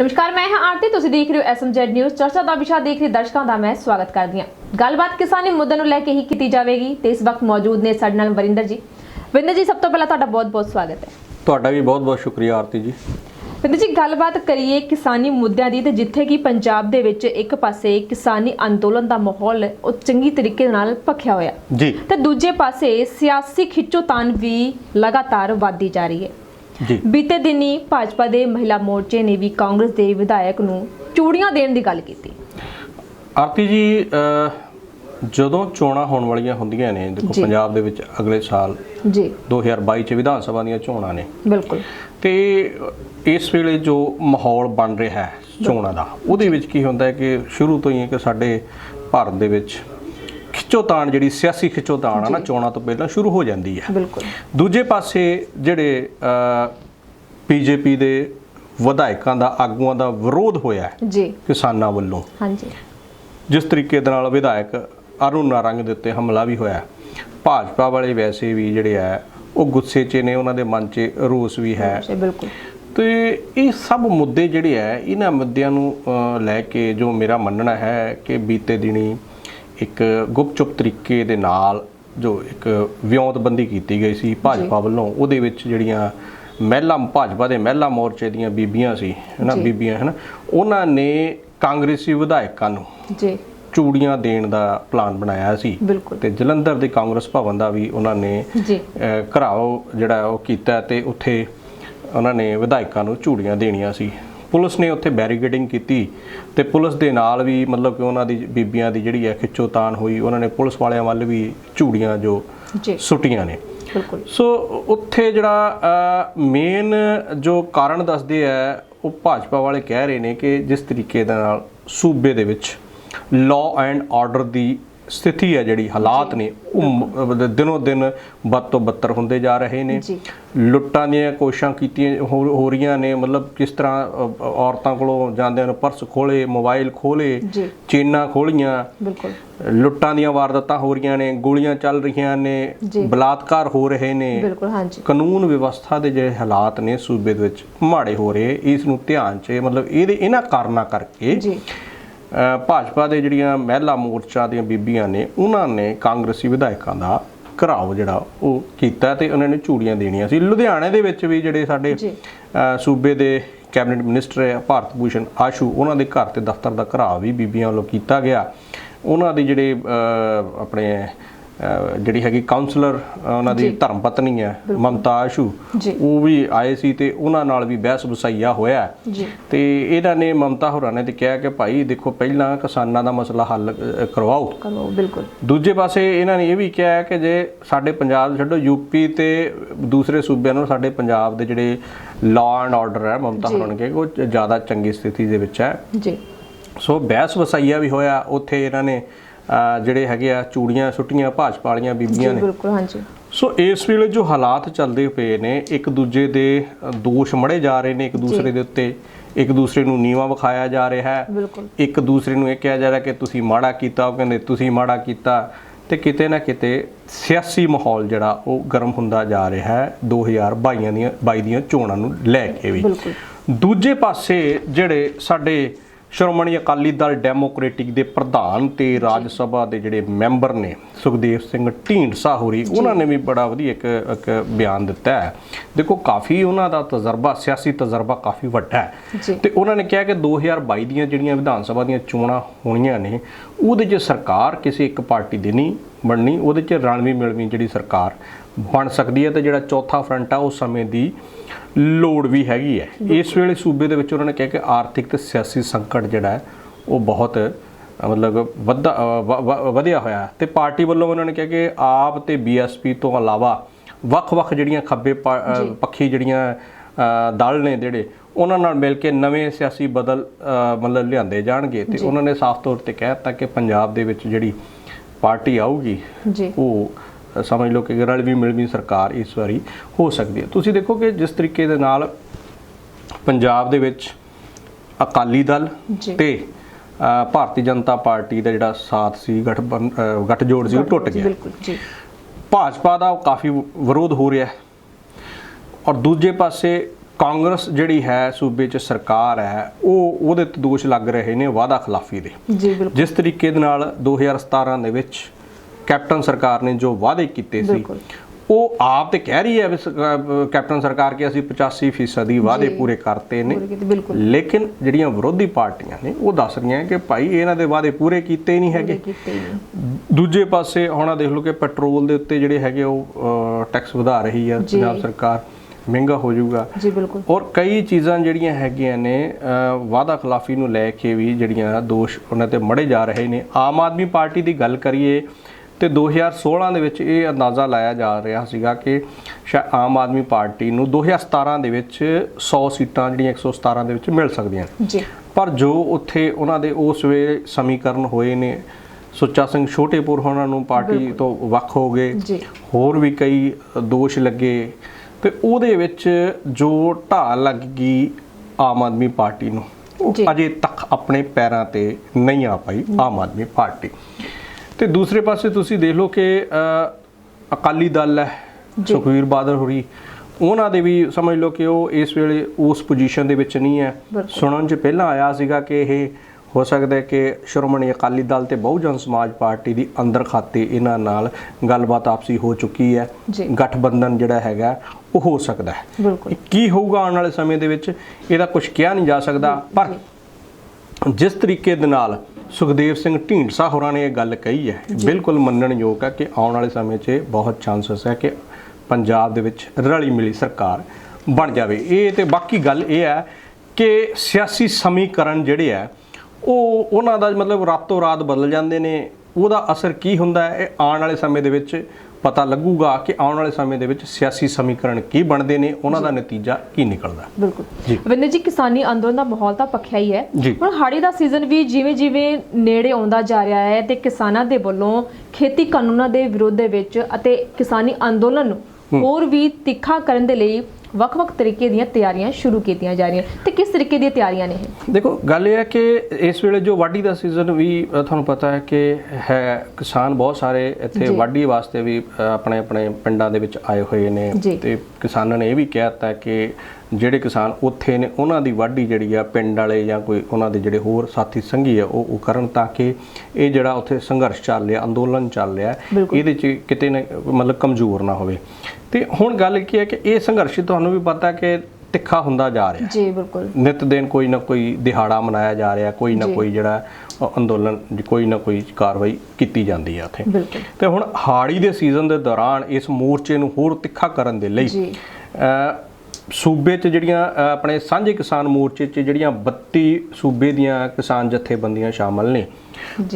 ਨਮਸਕਾਰ ਮੈਂ ਹਾਂ ਆਰਤੀ। ਤੁਸੀਂ ਦੇਖ ਰਹੇ ਹੋ ਐਸਐਮਜੈਡ ਨਿਊਜ਼। ਚਰਚਾ ਦਾ ਵਿਸ਼ਾ ਦੇਖ ਰਹੇ ਦਰਸ਼ਕਾਂ ਦਾ ਮੈਂ ਸਵਾਗਤ ਕਰਦੀ ਹਾਂ। ਗੱਲਬਾਤ ਕਿਸਾਨੀ ਮੁੱਦੇ ਨੂੰ ਲੈ ਕੇ ਹੀ ਕੀਤੀ ਜਾਵੇਗੀ ਤੇ ਇਸ ਵਕਤ ਮੌਜੂਦ ਨੇ ਸਾਡੇ ਨਾਲ ਵਰਿੰਦਰ ਜੀ। ਵਰਿੰਦਰ ਜੀ ਸਭ ਤੋਂ ਪਹਿਲਾਂ ਤੁਹਾਡਾ ਬਹੁਤ-ਬਹੁਤ ਸਵਾਗਤ ਹੈ। ਤੁਹਾਡਾ ਵੀ ਬਹੁਤ ਬਹੁਤ ਸ਼ੁਕਰੀਆ ਆਰਤੀ ਜੀ। ਵਰਿੰਦਰ ਜੀ ਗੱਲਬਾਤ ਕਰੀਏ ਕਿਸਾਨੀ ਮੁੱਦਿਆਂ ਦੀ ਤੇ ਜਿੱਥੇ ਕਿ ਪੰਜਾਬ ਦੇ ਵਿੱਚ ਇੱਕ ਪਾਸੇ ਕਿਸਾਨੀ ਅੰਦੋਲਨ ਦਾ ਮਾਹੌਲ ਉਹ ਚੰਗੀ ਤਰੀਕੇ ਨਾਲ ਭਖਿਆ ਹੋਇਆ। ਜੀ। ਤੇ ਦੂਜੇ ਪਾਸੇ ਸਿਆਸੀ ਖਿੱਚੋਤਾਣ ਵੀ ਲਗਾਤਾਰ ਵਧਦੀ ਜਾ ਰਹੀ ਹੈ। ਬੀਤੇ ਦਿਨੀ ਭਾਜਪਾ ਦੇ ਮਹਿਲਾ ਮੋਰਚੇ ਨੇ ਵੀ ਕਾਂਗਰਸ ਦੇ ਵਿਧਾਇਕ ਨੂੰ ਚੂੜੀਆਂ ਦੇਣ ਦੀ ਗੱਲ ਕੀਤੀ। ਆਰਤੀ ਜੀ ਜਦੋਂ ਚੋਣਾਂ ਹੋਣ ਵਾਲੀਆਂ ਹੁੰਦੀਆਂ ਨੇ ਦੇਖੋ। ਪੰਜਾਬ ਦੇ ਵਿੱਚ ਅਗਲੇ ਸਾਲ ਜੀ। 2022 ਚ ਵਿਧਾਨ ਸਭਾ ਦੀਆਂ ਚੋਣਾਂ ਨੇ। ਬਿਲਕੁਲ। ਤੇ ਇਸ ਵੇਲੇ ਜੋ ਮਾਹੌਲ ਬਣ ਰਿਹਾ ਹੈ ਚੋਣਾਂ ਦਾ ਉਹਦੇ ਵਿੱਚ ਕੀ ਹੁੰਦਾ ਹੈ ਕਿ ਸ਼ੁਰੂ ਤੋਂ ਹੀ ਕਿ ਸਾਡੇ ਭਾਰਤ ਦੇ ਵਿੱਚ ਖਿੱਚੋਤਾਣ ਜਿਹੜੀ ਸਿਆਸੀ ਖਿੱਚੋਤਾਣ ਆ ਨਾ ਚੋਣਾਂ ਤੋਂ ਪਹਿਲਾਂ ਸ਼ੁਰੂ ਹੋ ਜਾਂਦੀ ਹੈ। ਬਿਲਕੁਲ। ਦੂਜੇ ਪਾਸੇ ਜਿਹੜੇ ਬੀਜੇਪੀ ਦੇ ਵਿਧਾਇਕਾਂ ਦਾ ਆਗੂਆਂ ਦਾ ਵਿਰੋਧ ਹੋਇਆ ਹੈ ਜੀ। ਕਿਸਾਨਾਂ ਵੱਲੋਂ। ਹਾਂਜੀ। ਜਿਸ ਤਰੀਕੇ ਦੇ ਨਾਲ ਵਿਧਾਇਕ ਅਰੁਣ ਨਾਰੰਗ ਦੇ ਉੱਤੇ ਹਮਲਾ ਵੀ ਹੋਇਆ ਭਾਜਪਾ ਵਾਲੇ ਵੈਸੇ ਵੀ ਜਿਹੜੇ ਆ ਉਹ ਗੁੱਸੇ 'ਚ ਨੇ ਉਹਨਾਂ ਦੇ ਮਨ 'ਚ ਰੋਸ ਵੀ ਹੈ। ਬਿਲਕੁਲ। ਤੇ ਇਹ ਸਭ ਮੁੱਦੇ ਜਿਹੜੇ ਆ ਇਹਨਾਂ ਮੁੱਦਿਆਂ ਨੂੰ ਲੈ ਕੇ ਜੋ ਮੇਰਾ ਮੰਨਣਾ ਹੈ ਕਿ ਬੀਤੇ ਦਿਨੀ ਇੱਕ ਗੁਪਚੁਪ ਤਰੀਕੇ ਦੇ ਨਾਲ ਜੋ ਇੱਕ ਵਿਉਂਤਬੰਦੀ ਕੀਤੀ ਗਈ ਸੀ ਭਾਜਪਾ ਵੱਲੋਂ ਉਹਦੇ ਵਿੱਚ ਜਿਹੜੀਆਂ ਮਹਿਲਾ ਭਾਜਪਾ ਦੇ ਮਹਿਲਾ ਮੋਰਚੇ ਦੀਆਂ ਬੀਬੀਆਂ ਸੀ ਹਨਾ। ਬੀਬੀਆਂ ਹਨਾ ਉਹਨਾਂ ਨੇ ਕਾਂਗਰਸੀ ਵਿਧਾਇਕਾਂ ਨੂੰ ਜੀ। ਚੂੜੀਆਂ ਦੇਣ ਦਾ ਪਲਾਨ ਬਣਾਇਆ ਸੀ। ਤੇ ਜਲੰਧਰ ਦੇ ਕਾਂਗਰਸ ਭਵਨ ਦਾ ਵੀ ਉਹਨਾਂ ਨੇ ਘਰਾਓ ਜਿਹੜਾ ਉਹ ਕੀਤਾ ਤੇ ਉੱਥੇ ਉਹਨਾਂ ਨੇ ਵਿਧਾਇਕਾਂ ਨੂੰ ਝੂੜੀਆਂ ਦੇਣੀਆਂ ਸੀ। ਪੁਲਿਸ ਨੇ ਉੱਥੇ ਬੈਰੀਕੇਡਿੰਗ ਕੀਤੀ ਤੇ ਪੁਲਿਸ ਦੇ ਨਾਲ ਵੀ ਮਤਲਬ ਕਿ ਉਹਨਾਂ ਦੀ ਬੀਬੀਆਂ ਦੀ ਜਿਹੜੀ ਹੈ ਖਿੱਚੋਤਾਣ ਹੋਈ ਉਹਨਾਂ ਨੇ ਪੁਲਿਸ ਵਾਲਿਆਂ ਵੱਲ ਵੀ ਝੂੜੀਆਂ ਜੋ ਜੀ। ਸੁੱਟੀਆਂ ਨੇ। ਬਿਲਕੁਲ। ਸੋ ਉੱਥੇ ਜਿਹੜਾ ਮੇਨ ਜੋ ਕਾਰਨ ਦੱਸਦੇ ਆ ਉਹ ਭਾਜਪਾ ਵਾਲੇ ਕਹਿ ਰਹੇ ਨੇ ਕਿ ਜਿਸ ਤਰੀਕੇ ਦੇ ਨਾਲ ਸੂਬੇ ਦੇ ਵਿੱਚ ਲਾਅ ਐਂਡ ਆਰਡਰ ਦੀ ਸਥਿਤੀ ਹੈ ਜਿਹੜੀ ਹਾਲਾਤ ਨੇ ਉਹ ਦਿਨੋਂ ਦਿਨ ਬਦ ਤੋਂ ਬੱਤਰ ਹੁੰਦੇ ਜਾ ਰਹੇ ਨੇ। ਲੁੱਟਾਂ ਦੀਆਂ ਕੋਸ਼ਿਸ਼ਾਂ ਕੀਤੀਆਂ ਹੋ ਰਹੀਆਂ ਨੇ ਮਤਲਬ ਕਿਸ ਤਰ੍ਹਾਂ ਔਰਤਾਂ ਕੋਲੋਂ ਜਾਂਦਿਆਂ ਨੂੰ ਪਰਸ ਖੋਲੇ ਮੋਬਾਈਲ ਖੋਲੇ ਚੇਨਾਂ ਖੋਲੀਆਂ। ਬਿਲਕੁਲ। ਲੁੱਟਾਂ ਦੀਆਂ ਵਾਰਦਾਤਾਂ ਹੋ ਰਹੀਆਂ ਨੇ ਗੋਲੀਆਂ ਚੱਲ ਰਹੀਆਂ ਨੇ। ਬਲਾਤਕਾਰ ਹੋ ਰਹੇ ਨੇ। ਬਿਲਕੁਲ ਹਾਂਜੀ। ਕਾਨੂੰਨ ਵਿਵਸਥਾ ਦੇ ਜਿਹੜੇ ਹਾਲਾਤ ਨੇ ਸੂਬੇ ਦੇ ਵਿੱਚ ਮਾੜੇ ਹੋ ਰਹੇ ਇਸ ਨੂੰ ਧਿਆਨ 'ਚ ਮਤਲਬ ਇਹਦੇ ਇਹਨਾਂ ਕਾਰਨਾਂ ਕਰਕੇ ਜੀ। ਭਾਜਪਾ ਦੇ ਜਿਹੜੀਆਂ ਮਹਿਲਾ ਮੋਰਚਾ ਦੀਆਂ ਬੀਬੀਆਂ ਨੇ ਉਹਨਾਂ ਨੇ ਕਾਂਗਰਸੀ ਵਿਧਾਇਕਾਂ ਦਾ ਘਰਾਓ ਜਿਹੜਾ ਉਹ ਕੀਤਾ ਤੇ ਉਹਨਾਂ ਨੇ ਚੂੜੀਆਂ ਦੇਣੀਆਂ ਸੀ। ਲੁਧਿਆਣੇ ਦੇ ਵਿੱਚ ਵੀ ਜਿਹੜੇ ਸਾਡੇ ਸੂਬੇ ਦੇ ਕੈਬਨਿਟ ਮਿਨਿਸਟਰ ਹੈ ਭਾਰਤ ਭੂਸ਼ਣ ਆਸ਼ੂ ਉਹਨਾਂ ਦੇ ਘਰ ਤੇ ਦਫ਼ਤਰ ਦਾ ਘਰਾਓ ਵੀ ਬੀਬੀਆਂ ਵੱਲੋਂ ਕੀਤਾ ਗਿਆ। ਉਹਨਾਂ ਦੇ ਜਿਹੜੇ ਆਪਣੇ ਜਿਹੜੀ ਹੈਗੀ ਕਾਉਂਸਲਰ ਉਹਨਾਂ ਦੀ ਧਰਮ ਪਤਨੀ ਹੈ ਮਮਤਾ ਆਸ਼ੂ ਜੀ। ਉਹ ਵੀ ਆਏ ਸੀ ਤੇ ਉਹਨਾਂ ਨਾਲ ਵੀ ਬਹਿਸ ਵਸਾਈਆ ਹੋਇਆ ਤੇ ਇਹਨਾਂ ਨੇ ਮਮਤਾ ਹੋਰਾਂ ਨੇ ਤੇ ਕਿਹਾ ਕਿ ਭਾਈ ਦੇਖੋ ਪਹਿਲਾਂ ਕਿਸਾਨਾਂ ਦਾ ਮਸਲਾ ਹੱਲ ਕਰਵਾਓ। ਕਰੋ ਬਿਲਕੁਲ। ਦੂਜੇ ਪਾਸੇ ਇਹਨਾਂ ਨੇ ਇਹ ਵੀ ਕਿਹਾ ਕਿ ਜੇ ਸਾਡੇ ਪੰਜਾਬ ਛੱਡੋ ਯੂਪੀ ਤੇ ਦੂਸਰੇ ਸੂਬਿਆਂ ਨਾਲੋਂ ਸਾਡੇ ਪੰਜਾਬ ਦੇ ਜਿਹੜੇ ਲਾਅ ਐਂਡ ਆਰਡਰ ਹੈ ਮਮਤਾ ਹੋਰਾਂ ਨੇ ਕਿਹਾ ਕਿ ਉਹ ਜ਼ਿਆਦਾ ਚੰਗੀ ਸਥਿਤੀ ਦੇ ਵਿੱਚ ਹੈ। ਜੀ। ਸੋ ਬਹਿਸ ਵਸਾਈਆ ਵੀ ਹੋਇਆ ਉੱਥੇ ਇਹਨਾਂ ਨੇ ਜਿਹੜੇ ਹੈਗੇ ਆ ਚੂੜੀਆਂ ਸੁੱਟੀਆਂ ਭਾਜਪਾ ਵਾਲੀਆਂ ਬੀਬੀਆਂ ਨੇ। ਬਿਲਕੁਲ ਹਾਂਜੀ। ਸੋ ਇਸ ਵੇਲੇ ਜੋ ਹਾਲਾਤ ਚੱਲਦੇ ਪਏ ਨੇ ਇੱਕ ਦੂਜੇ ਦੇ ਦੋਸ਼ ਮੜੇ ਜਾ ਰਹੇ ਨੇ ਇੱਕ ਦੂਸਰੇ ਦੇ ਉੱਤੇ ਇੱਕ ਦੂਸਰੇ ਨੂੰ ਨੀਵਾ ਵਿਖਾਇਆ ਜਾ ਰਿਹਾ ਹੈ। ਇੱਕ ਦੂਸਰੇ ਨੂੰ ਇਹ ਕਿਹਾ ਜਾ ਰਿਹਾ ਕਿ ਤੁਸੀਂ ਮਾੜਾ ਕੀਤਾ ਉਹ ਕਹਿੰਦੇ ਤੁਸੀਂ ਮਾੜਾ ਕੀਤਾ ਤੇ ਕਿਤੇ ਨਾ ਕਿਤੇ ਸਿਆਸੀ ਮਾਹੌਲ ਜਿਹੜਾ ਉਹ ਗਰਮ ਹੁੰਦਾ ਜਾ ਰਿਹਾ ਹੈ 2022 ਦੀਆਂ 22 ਦੀਆਂ ਚੋਣਾਂ ਨੂੰ ਲੈ ਕੇ ਵੀ। ਦੂਜੇ ਪਾਸੇ ਜਿਹੜੇ ਸਾਡੇ ਸ਼੍ਰੋਮਣੀ ਅਕਾਲੀ ਦਲ ਡੈਮੋਕ੍ਰੈਟਿਕ ਦੇ ਪ੍ਰਧਾਨ ਤੇ ਰਾਜ ਸਭਾ ਦੇ ਜਿਹੜੇ ਮੈਂਬਰ ਨੇ ਸੁਖਦੇਵ ਸਿੰਘ ਢੀਂਡਸਾ ਹੋਰੀ ਉਹਨਾਂ ਨੇ ਵੀ ਬੜਾ ਵਧੀਆ ਇੱਕ ਇੱਕ ਬਿਆਨ ਦਿੱਤਾ ਹੈ। ਦੇਖੋ ਕਾਫੀ ਉਹਨਾਂ ਦਾ ਤਜਰਬਾ ਸਿਆਸੀ ਤਜਰਬਾ ਕਾਫੀ ਵੱਡਾ ਹੈ। ਤੇ ਉਹਨਾਂ ਨੇ ਕਿਹਾ ਕਿ 2022 ਦੀਆਂ ਜਿਹੜੀਆਂ ਵਿਧਾਨ ਸਭਾ ਦੀਆਂ ਚੋਣਾਂ ਹੋਣੀਆਂ ਨੇ ਉਹਦੇ 'ਚ ਸਰਕਾਰ ਕਿਸੇ ਇੱਕ ਪਾਰਟੀ ਦੀ ਨਹੀਂ ਬਣਨੀ ਉਹਦੇ 'ਚ ਰਣਵੀਂ ਮਿਲਵੀਂ ਜਿਹੜੀ ਸਰਕਾਰ ਬਣ ਸਕਦੀ ਹੈ ਤੇ ਜਿਹੜਾ ਚੌਥਾ ਫਰੰਟ ਆ ਉਹ ਸਮੇਂ ਦੀ ਲੋੜ ਵੀ ਹੈਗੀ ਹੈ। ਇਸ ਵੇਲੇ ਸੂਬੇ ਦੇ ਵਿੱਚ ਉਹਨਾਂ ਨੇ ਕਿਹਾ ਕਿ ਆਰਥਿਕ ਤੇ ਸਿਆਸੀ ਸੰਕਟ ਜਿਹੜਾ ਹੈ ਉਹ ਬਹੁਤ ਮਤਲਬ ਵੱਧਾ ਵਧਿਆ ਹੋਇਆ ਤੇ ਪਾਰਟੀ ਵੱਲੋਂ ਉਹਨਾਂ ਨੇ ਕਿਹਾ ਕਿ ਆਪ ਤੇ ਬੀਐਸਪੀ ਤੋਂ ਇਲਾਵਾ ਵੱਖ-ਵੱਖ ਜਿਹੜੀਆਂ ਖੱਬੇ ਪੱਖੀ ਜਿਹੜੀਆਂ ਦਲ ਨੇ ਜਿਹੜੇ ਉਹਨਾਂ ਨਾਲ ਮਿਲ ਕੇ ਨਵੇਂ ਸਿਆਸੀ ਬਦਲ ਮਤਲਬ ਲਿਆਂਦੇ ਜਾਣਗੇ। ਤੇ ਉਹਨਾਂ ਨੇ ਸਾਫ਼ ਤੌਰ ਤੇ ਕਹਿ ਦਿੱਤਾ ਕਿ ਪੰਜਾਬ ਦੇ ਵਿੱਚ ਜਿਹੜੀ ਪਾਰਟੀ ਆਊਗੀ ਉਹ ਸਮਝ ਲਓ ਕਿ ਰਲਵੀਂ ਮਿਲਵੀਂ ਸਰਕਾਰ ਇਸ ਵਾਰੀ ਹੋ ਸਕਦੀ ਹੈ। ਤੁਸੀਂ ਦੇਖੋ ਕਿ ਜਿਸ ਤਰੀਕੇ ਦੇ ਨਾਲ ਪੰਜਾਬ ਦੇ ਵਿੱਚ ਅਕਾਲੀ ਦਲ ਤੇ ਭਾਰਤੀ ਜਨਤਾ ਪਾਰਟੀ ਦਾ ਜਿਹੜਾ ਸਾਥ ਸੀ ਗਠ ਗੱਠਜੋੜ ਸੀ ਉਹ ਟੁੱਟ ਗਿਆ। ਬਿਲਕੁਲ ਜੀ। ਭਾਜਪਾ ਦਾ ਕਾਫੀ ਵਿਰੋਧ ਹੋ ਰਿਹਾ ਹੈ। ਔਰ ਦੂਜੇ ਪਾਸੇ ਕਾਂਗਰਸ ਜਿਹੜੀ ਹੈ ਸੂਬੇ 'ਚ ਸਰਕਾਰ ਹੈ ਉਹ ਉਹਦੇ ਤੇ ਦੋਸ਼ ਲੱਗ ਰਹੇ ਨੇ ਵਾਅਦਾ ਖਿਲਾਫੀ ਦੇ। ਜੀ ਬਿਲਕੁਲ। ਜਿਸ ਤਰੀਕੇ ਦੇ ਨਾਲ 2017 ਦੇ ਵਿੱਚ ਕੈਪਟਨ ਸਰਕਾਰ ਨੇ ਜੋ ਵਾਅਦੇ ਕੀਤੇ ਸੀ। ਉਹ ਆਪ ਤੇ ਕਹਿ ਰਹੀ ਹੈ ਕੈਪਟਨ ਸਰਕਾਰ ਕਿ ਅਸੀਂ 85% ਫੀਸਦੀ ਵਾਅਦੇ। ਪੂਰੇ ਕਰਤੇ ਨੇ ਲੇਕਿਨ ਜਿਹੜੀਆਂ ਵਿਰੋਧੀ ਪਾਰਟੀਆਂ ਨੇ ਉਹ ਦੱਸ ਰਹੀਆਂ ਕਿ ਭਾਈ ਇਹਨਾਂ ਦੇ ਵਾਅਦੇ ਪੂਰੇ ਕੀਤੇ ਨਹੀਂ ਹੈਗੇ। ਦੂਜੇ ਪਾਸੇ ਹੁਣ ਦੇਖ ਲਓ ਕਿ ਪੈਟਰੋਲ ਦੇ ਉੱਤੇ ਜਿਹੜੇ ਹੈਗੇ ਉਹ ਟੈਕਸ ਵਧਾ ਰਹੀ ਹੈ। ਪੰਜਾਬ ਸਰਕਾਰ ਮਹਿੰਗਾ ਹੋ ਜਾਊਗਾ ਜੀ ਬਿਲਕੁਲ ਔਰ ਕਈ ਚੀਜ਼ਾਂ ਜਿਹੜੀਆਂ ਹੈਗੀਆਂ ਨੇ ਵਾਅਦਾ ਖਿਲਾਫੀ ਨੂੰ ਲੈ ਕੇ ਵੀ ਜਿਹੜੀਆਂ ਦੋਸ਼ ਉਹਨਾਂ ਤੇ ਮੜੇ ਜਾ ਰਹੇ ਨੇ ਆਮ ਆਦਮੀ ਪਾਰਟੀ ਦੀ ਗੱਲ ਕਰੀਏ ਤੇ 2016 ਦੇ ਵਿੱਚ ਇਹ ਅੰਦਾਜ਼ਾ ਲਾਇਆ ਜਾ ਰਿਹਾ ਸੀਗਾ ਕਿ ਆਮ ਆਦਮੀ ਪਾਰਟੀ ਨੂੰ 2017 ਦੇ ਵਿੱਚ 100 ਸੀਟਾਂ ਜਿਹੜੀਆਂ 117 ਦੇ ਵਿੱਚ ਮਿਲ ਸਕਦੀਆਂ ਜੀ। ਪਰ ਜੋ ਉੱਥੇ ਉਹਨਾਂ ਦੇ ਉਸ ਵੇਲੇ ਸਮੀਕਰਨ ਹੋਏ ਨੇ ਸੁੱਚਾ ਸਿੰਘ ਛੋਟੇਪੁਰ ਉਹਨਾਂ ਨੂੰ ਪਾਰਟੀ ਤੋਂ ਵੱਖ ਹੋ ਗਏ ਜੀ। ਹੋਰ ਵੀ ਕਈ ਦੋਸ਼ ਲੱਗੇ ਤੇ ਉਹਦੇ ਵਿੱਚ ਜੋ ਢਾਲ ਲੱਗ ਗਈ ਆਮ ਆਦਮੀ ਪਾਰਟੀ ਨੂੰ। ਅਜੇ ਤੱਕ ਆਪਣੇ ਪੈਰਾਂ ਤੇ ਨਹੀਂ ਆ ਪਾਈ ਆਮ ਆਦਮੀ ਪਾਰਟੀ। ਤੇ ਦੂਸਰੇ ਪਾਸੇ ਤੁਸੀਂ ਦੇਖ ਲਓ ਕਿ ਅਕਾਲੀ ਦਲ ਹੈ। ਸੁਖਵੀਰ ਬਾਦਲ ਹੋਰੀ। ਉਹਨਾਂ ਦੇ ਵੀ ਸਮਝ ਲਓ ਕਿ ਉਹ ਇਸ ਵੇਲੇ ਉਸ ਪੋਜੀਸ਼ਨ ਦੇ ਵਿੱਚ ਨਹੀਂ ਹੈ। ਸੁਣਨ 'ਚ ਪਹਿਲਾਂ ਆਇਆ ਸੀਗਾ ਕਿ ਇਹ ਹੋ ਸਕਦਾ ਹੈ ਕਿ ਸ਼੍ਰੋਮਣੀ ਅਕਾਲੀ ਦਲ ਤੇ ਬਹੁਜਨ ਸਮਾਜ ਪਾਰਟੀ ਦੀ ਅੰਦਰ ਖਾਤੇ ਇਹਨਾਂ ਨਾਲ ਗੱਲਬਾਤ ਆਪਸੀ ਹੋ ਚੁੱਕੀ ਹੈ। ਗਠਬੰਧਨ ਜਿਹੜਾ ਹੈਗਾ ਉਹ ਹੋ ਸਕਦਾ ਹੈ। ਕੀ ਹੋਊਗਾ ਆਉਣ ਵਾਲੇ ਸਮੇਂ ਦੇ ਵਿੱਚ ਇਹਦਾ ਕੁਝ ਕਿਹਾ ਨਹੀਂ ਜਾ ਸਕਦਾ। ਪਰ ਜਿਸ ਤਰੀਕੇ ਦੇ ਨਾਲ ਸੁਖਦੇਵ ਸਿੰਘ ਢੀਂਡਸਾ ਹੋਰਾਂ ਨੇ ਇਹ ਗੱਲ ਕਹੀ ਹੈ। ਬਿਲਕੁਲ ਮੰਨਣਯੋਗ ਹੈ ਕਿ ਆਉਣ ਵਾਲੇ ਸਮੇਂ 'ਚ ਬਹੁਤ ਚਾਂਸਸ ਹੈ ਕਿ ਪੰਜਾਬ ਦੇ ਵਿੱਚ ਰਲੀ ਮਿਲੀ ਸਰਕਾਰ ਬਣ ਜਾਵੇ। ਇਹ ਤੇ ਬਾਕੀ ਗੱਲ ਇਹ ਹੈ ਕਿ ਸਿਆਸੀ ਸਮੀਕਰਨ ਜਿਹੜੇ ਆ ਉਹ ਉਹਨਾਂ ਦਾ ਮਤਲਬ ਰਾਤੋਂ ਰਾਤ ਬਦਲ ਜਾਂਦੇ ਨੇ। ਉਹਦਾ ਅਸਰ ਕੀ ਹੁੰਦਾ ਹੈ? ਇਹ ਆਉਣ ਵਾਲੇ ਸਮੇਂ ਦੇ ਵਿੱਚ ਪਤਾ ਲੱਗੂਗਾ ਕਿ ਆਉਣ ਵਾਲੇ ਸਮੇਂ ਦੇ ਵਿੱਚ ਸਿਆਸੀ ਸਮੀਕਰਨ ਕੀ ਬਣਦੇ ਨੇ ਉਹਨਾਂ ਦਾ ਨਤੀਜਾ ਕੀ ਨਿਕਲਦਾ। ਬਿਲਕੁਲ। ਵਿੰਦਰ ਜੀ ਕਿਸਾਨੀ ਅੰਦੋਲਨ ਦਾ ਮਾਹੌਲ ਤਾਂ ਪੱਖਿਆ ਹੀ ਹੈ। ਹੁਣ ਹਾੜੀ ਦਾ ਸੀਜ਼ਨ ਵੀ ਜਿਵੇਂ ਜਿਵੇਂ ਨੇੜੇ ਆਉਂਦਾ ਜਾ ਰਿਹਾ ਹੈ ਤੇ ਕਿਸਾਨਾਂ ਦੇ ਵੱਲੋਂ ਖੇਤੀ ਕਾਨੂੰਨਾਂ ਦੇ ਵਿਰੋਧ ਦੇ ਵਿੱਚ ਅਤੇ ਕਿਸਾਨੀ ਅੰਦੋਲਨ ਨੂੰ ਹੋਰ ਵੀ ਤਿੱਖਾ ਕਰਨ ਦੇ ਲਈ ਵੱਖ-ਵੱਖ ਤਰੀਕੇ ਦੀਆਂ ਤਿਆਰੀਆਂ ਸ਼ੁਰੂ ਕੀਤੀਆਂ ਜਾ ਰਹੀਆਂ। ਤੇ ਕਿਸ ਤਰੀਕੇ ਦੀਆਂ ਤਿਆਰੀਆਂ ਨੇ ਇਹ ਦੇਖੋ ਗੱਲ ਇਹ ਹੈ ਕਿ ਇਸ ਵੇਲੇ ਜੋ ਵਾਢੀ ਦਾ ਸੀਜ਼ਨ ਵੀ ਅ, ਤੁਹਾਨੂੰ ਪਤਾ ਹੈ ਕਿ ਹੈ ਕਿਸਾਨ ਬਹੁਤ ਸਾਰੇ ਇੱਥੇ ਜੀ। ਵਾਢੀ ਵਾਸਤੇ ਵੀ ਅ, ਆਪਣੇ ਆਪਣੇ ਪਿੰਡਾਂ ਦੇ ਵਿੱਚ ਆਏ ਹੋਏ ਨੇ ਜੀ। ਤੇ ਕਿਸਾਨਾਂ ਨੇ ਇਹ ਵੀ ਕਹਿ ਦਿੱਤਾ ਕਿ ਜਿਹੜੇ ਕਿਸਾਨ ਉੱਥੇ ਨੇ ਉਹਨਾਂ ਦੀ ਵਾਢੀ ਜਿਹੜੀ ਆ ਪਿੰਡ ਵਾਲੇ ਜਾਂ ਕੋਈ ਉਹਨਾਂ ਦੇ ਜਿਹੜੇ ਹੋਰ ਸਾਥੀ ਸੰਗੀ ਆ ਉਹ ਉਹ ਕਰਨ ਤਾਂ ਕਿ ਇਹ ਜਿਹੜਾ ਉੱਥੇ ਸੰਘਰਸ਼ ਚੱਲ ਰਿਹਾ ਅੰਦੋਲਨ ਚੱਲ ਰਿਹਾ ਬਿਲਕੁਲ। ਇਹਦੇ 'ਚ ਕਿਤੇ ਨਾ ਮਤਲਬ ਕਮਜ਼ੋਰ ਨਾ ਹੋਵੇ ਤੇ ਹੁਣ ਗੱਲ ਕੀ ਹੈ ਕਿ ਇਹ ਸੰਘਰਸ਼ ਤੁਹਾਨੂੰ ਵੀ ਪਤਾ ਕਿ ਤਿੱਖਾ ਹੁੰਦਾ ਜਾ ਰਿਹਾ। ਜੀ ਬਿਲਕੁਲ। ਨਿਤ ਦਿਨ ਕੋਈ ਨਾ ਕੋਈ ਦਿਹਾੜਾ ਮਨਾਇਆ ਜਾ ਰਿਹਾ ਕੋਈ ਨਾ। ਕੋਈ ਜਿਹੜਾ ਅੰਦੋਲਨ ਕੋਈ ਨਾ ਕੋਈ ਕਾਰਵਾਈ ਕੀਤੀ ਜਾਂਦੀ ਹੈ ਉੱਥੇ ਤੇ ਹੁਣ ਹਾੜੀ ਦੇ ਸੀਜ਼ਨ ਦੇ ਦੌਰਾਨ ਇਸ ਮੋਰਚੇ ਨੂੰ ਹੋਰ ਤਿੱਖਾ ਕਰਨ ਦੇ ਲਈ ਜੀ। ਸੂਬੇ 'ਚ ਜਿਹੜੀਆਂ ਆਪਣੇ ਸਾਂਝੇ ਕਿਸਾਨ ਮੋਰਚੇ 'ਚ ਜਿਹੜੀਆਂ 32 ਸੂਬੇ ਦੀਆਂ ਕਿਸਾਨ ਜਥੇਬੰਦੀਆਂ ਸ਼ਾਮਲ ਨੇ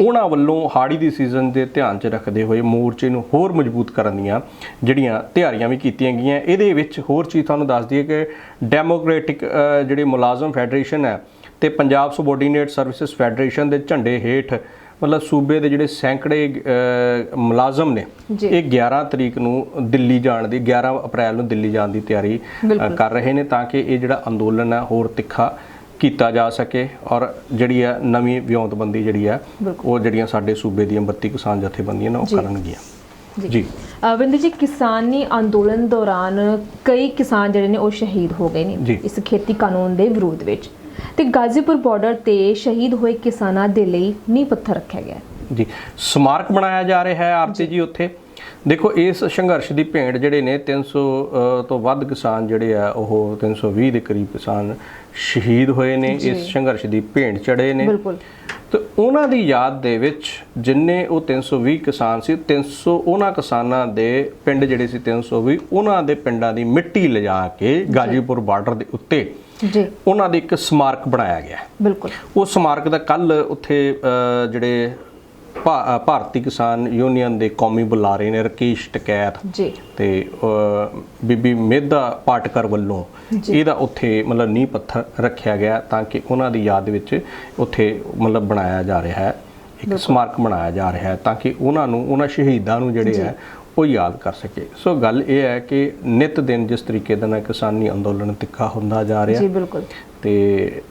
ਉਹਨਾਂ ਵੱਲੋਂ ਹਾੜੀ ਦੀ ਸੀਜ਼ਨ ਦੇ ਧਿਆਨ 'ਚ ਰੱਖਦੇ ਹੋਏ ਮੋਰਚੇ ਨੂੰ ਹੋਰ ਮਜ਼ਬੂਤ ਕਰਨ ਦੀਆਂ ਜਿਹੜੀਆਂ ਤਿਆਰੀਆਂ ਵੀ ਕੀਤੀਆਂ ਗਈਆਂ। ਇਹਦੇ ਵਿੱਚ ਹੋਰ ਚੀਜ਼ ਤੁਹਾਨੂੰ ਦੱਸ ਦਈਏ ਕਿ ਡੈਮੋਕ੍ਰੈਟਿਕ ਜਿਹੜੇ ਮੁਲਾਜ਼ਮ ਫੈਡਰੇਸ਼ਨ ਹੈ ਤੇ ਪੰਜਾਬ ਸਬਆਰਡੀਨੇਟ ਸਰਵਿਸਿਜ਼ ਫੈਡਰੇਸ਼ਨ ਦੇ ਝੰਡੇ ਹੇਠ ਮਤਲਬ ਸੂਬੇ ਦੇ ਜਿਹੜੇ ਸੈਂਕੜੇ ਮੁਲਾਜ਼ਮ ਨੇ। ਇਹ 11 ਤਰੀਕ ਨੂੰ ਦਿੱਲੀ ਜਾਣ ਦੀ 11 ਅਪ੍ਰੈਲ ਨੂੰ ਦਿੱਲੀ ਜਾਣ ਦੀ ਤਿਆਰੀ। ਕਰ ਰਹੇ ਨੇ ਤਾਂ ਕਿ ਇਹ ਜਿਹੜਾ ਅੰਦੋਲਨ ਹੈ ਹੋਰ ਤਿੱਖਾ ਕੀਤਾ ਜਾ ਸਕੇ ਔਰ ਜਿਹੜੀ ਹੈ ਨਵੀਂ ਵਿਉਂਤਬੰਦੀ ਜਿਹੜੀ ਹੈ। ਉਹ ਜਿਹੜੀਆਂ ਸਾਡੇ ਸੂਬੇ ਦੀਆਂ 32 ਕਿਸਾਨ ਜਥੇਬੰਦੀਆਂ ਨੇ ਉਹ। ਕਰਨਗੀਆਂ ਜੀ ਵਿੰਦਰ ਜੀ ਕਿਸਾਨੀ ਅੰਦੋਲਨ ਦੌਰਾਨ ਕਈ ਕਿਸਾਨ ਜਿਹੜੇ ਨੇ ਉਹ ਸ਼ਹੀਦ ਹੋ ਗਏ ਨੇ। ਇਸ ਖੇਤੀ ਕਾਨੂੰਨ ਦੇ ਵਿਰੋਧ ਵਿੱਚ ਤੇ ਗਾਜ਼ੀਪੁਰ ਬਾਰਡਰ ਤੇ ਸ਼ਹੀਦ ਹੋਏ ਕਿਸਾਨਾਂ ਦੇ ਲਈ ਨੀਂਹ ਪੱਥਰ ਰੱਖਿਆ ਗਿਆ ਜੀ ਸਮਾਰਕ ਬਣਾਇਆ ਜਾ ਰਿਹਾ ਹੈ ਆਰਤੀ ਜੀ। ਉੱਥੇ। ਦੇਖੋ ਇਸ ਸੰਘਰਸ਼ ਦੀ ਭੇਂਟ ਜਿਹੜੇ ਨੇ 300 ਅ, ਤੋਂ ਵੱਧ ਕਿਸਾਨ ਜਿਹੜੇ ਆ ਉਹ 320 ਦੇ ਕਰੀਬ ਕਿਸਾਨ ਸ਼ਹੀਦ ਹੋਏ ਨੇ। ਇਸ ਸੰਘਰਸ਼ ਦੀ ਭੇਂਟ ਚੜੇ ਨੇ। ਬਿਲਕੁਲ। ਤੇ ਉਹਨਾਂ ਦੀ ਯਾਦ ਦੇ ਵਿੱਚ ਜਿੰਨੇ ਉਹ 320 ਕਿਸਾਨ ਸੀ 300 ਉਹਨਾਂ ਕਿਸਾਨਾਂ ਦੇ ਪਿੰਡ ਜਿਹੜੇ ਸੀ 320 ਉਹਨਾਂ ਦੇ ਪਿੰਡਾਂ ਦੀ ਮਿੱਟੀ ਲਿਜਾ ਕੇ ਗਾਜੀਪੁਰ ਬਾਰਡਰ ਦੇ ਉੱਤੇ ਜੀ। ਉਹਨਾਂ ਦੇ ਇੱਕ ਸਮਾਰਕ ਬਣਾਇਆ ਗਿਆ। ਬਿਲਕੁਲ। ਉਹ ਸਮਾਰਕ ਦਾ ਕੱਲ ਉੱਥੇ ਜਿਹੜੇ ਭਾਰਤੀ ਕਿਸਾਨ ਯੂਨੀਅਨ ਦੇ ਕੌਮੀ ਬੁਲਾਰੇ ਨੇ ਰਕੇਸ਼ ਟਕੈਤ ਜੀ। ਤੇ ਬੀਬੀ ਮੇਧਾ ਪਾਟਕਰ ਵੱਲੋਂ। ਇਹਦਾ ਉੱਥੇ ਮਤਲਬ ਨੀਂਹ ਪੱਥਰ ਰੱਖਿਆ ਗਿਆ ਤਾਂ ਕਿ ਉਹਨਾਂ ਦੀ ਯਾਦ ਵਿੱਚ ਉੱਥੇ ਮਤਲਬ ਬਣਾਇਆ ਜਾ ਰਿਹਾ ਹੈ ਇੱਕ ਸਮਾਰਕ ਬਣਾਇਆ ਜਾ ਰਿਹਾ ਹੈ ਤਾਂ ਕਿ ਉਹਨਾਂ ਨੂੰ ਉਹਨਾਂ ਸ਼ਹੀਦਾਂ ਨੂੰ ਜਿਹੜੇ ਹੈ ਉਹ ਯਾਦ ਕਰ ਸਕੇ। ਸੋ ਗੱਲ ਇਹ ਹੈ ਕਿ ਨਿਤ ਦਿਨ ਜਿਸ ਤਰੀਕੇ ਦੇ ਨਾਲ ਕਿਸਾਨੀ ਅੰਦੋਲਨ ਤਿੱਖਾ ਹੁੰਦਾ ਜਾ ਰਿਹਾ ਜੀ ਬਿਲਕੁਲ। ਤੇ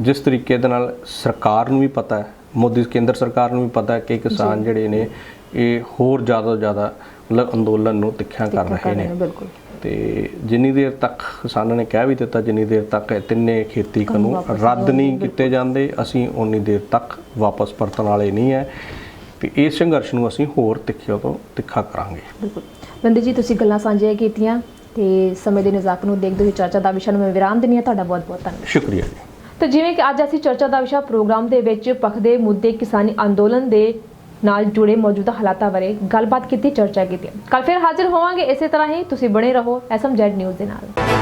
ਜਿਸ ਤਰੀਕੇ ਦੇ ਨਾਲ ਸਰਕਾਰ ਨੂੰ ਵੀ ਪਤਾ ਹੈ ਮੋਦੀ ਕੇਂਦਰ ਸਰਕਾਰ ਨੂੰ ਵੀ ਪਤਾ ਹੈ ਕਿ ਕਿਸਾਨ ਜਿਹੜੇ ਨੇ ਇਹ ਹੋਰ ਜ਼ਿਆਦਾ ਤੋਂ ਜ਼ਿਆਦਾ ਮਤਲਬ ਅੰਦੋਲਨ ਨੂੰ ਤਿੱਖਿਆ ਕਰ ਰਹੇ ਨੇ। ਬਿਲਕੁਲ। ਤੇ ਜਿੰਨੀ ਦੇਰ ਤੱਕ ਕਿਸਾਨਾਂ ਨੇ ਕਹਿ ਵੀ ਦਿੱਤਾ ਜਿੰਨੀ ਦੇਰ ਤੱਕ ਇਹ ਤਿੰਨੇ ਖੇਤੀ ਕਾਨੂੰਨ ਰੱਦ ਨਹੀਂ ਕੀਤੇ ਜਾਂਦੇ ਅਸੀਂ ਉਨੀ ਦੇਰ ਤੱਕ ਵਾਪਸ ਪਰਤਣ ਵਾਲੇ ਨਹੀਂ ਹੈ। ਤੇ ਇਸ ਸੰਘਰਸ਼ ਨੂੰ ਅਸੀਂ ਹੋਰ ਤਿੱਖਿਆਂ ਤੋਂ ਤਿੱਖਾ ਕਰਾਂਗੇ। ਬਿਲਕੁਲ। ਵਿੰਦਰ ਜੀ ਤੁਸੀਂ ਗੱਲਾਂ ਸਾਂਝੀਆਂ ਕੀਤੀਆਂ ਤੇ ਸਮੇਂ ਦੇ ਨਜ਼ਾਕ ਨੂੰ ਦੇਖਦੇ ਹੋਏ ਚਰਚਾ ਦਾ ਵਿਸ਼ਾ ਨੂੰ ਮੈਂ ਵਿਰਾਮ ਦਿੰਦੀ ਹਾਂ। ਤੁਹਾਡਾ ਬਹੁਤ ਬਹੁਤ ਧੰਨਵਾਦ। ਸ਼ੁਕਰੀਆ ਜੀ। ਤੇ ਜਿਵੇਂ ਕਿ ਅੱਜ ਅਸੀਂ ਚਰਚਾ ਦਾ ਵਿਸ਼ਾ ਪ੍ਰੋਗਰਾਮ ਦੇ ਵਿੱਚ ਪਖਦੇ ਮੁੱਦੇ ਕਿਸਾਨੀ ਅੰਦੋਲਨ ਦੇ ਨਾਲ ਜੁੜੇ ਮੌਜੂਦਾ ਹਾਲਾਤਾਂ ਬਾਰੇ ਗੱਲਬਾਤ ਕੀਤੀ, ਚਰਚਾ ਕੀਤੀ। ਕੱਲ ਫਿਰ ਹਾਜ਼ਰ ਹੋਵਾਂਗੇ, ਇਸੇ ਤਰ੍ਹਾਂ ਹੀ ਤੁਸੀਂ ਬਣੇ ਰਹੋ ਐਸਐਮਜੈਡ ਨਿਊਜ਼ ਦੇ ਨਾਲ।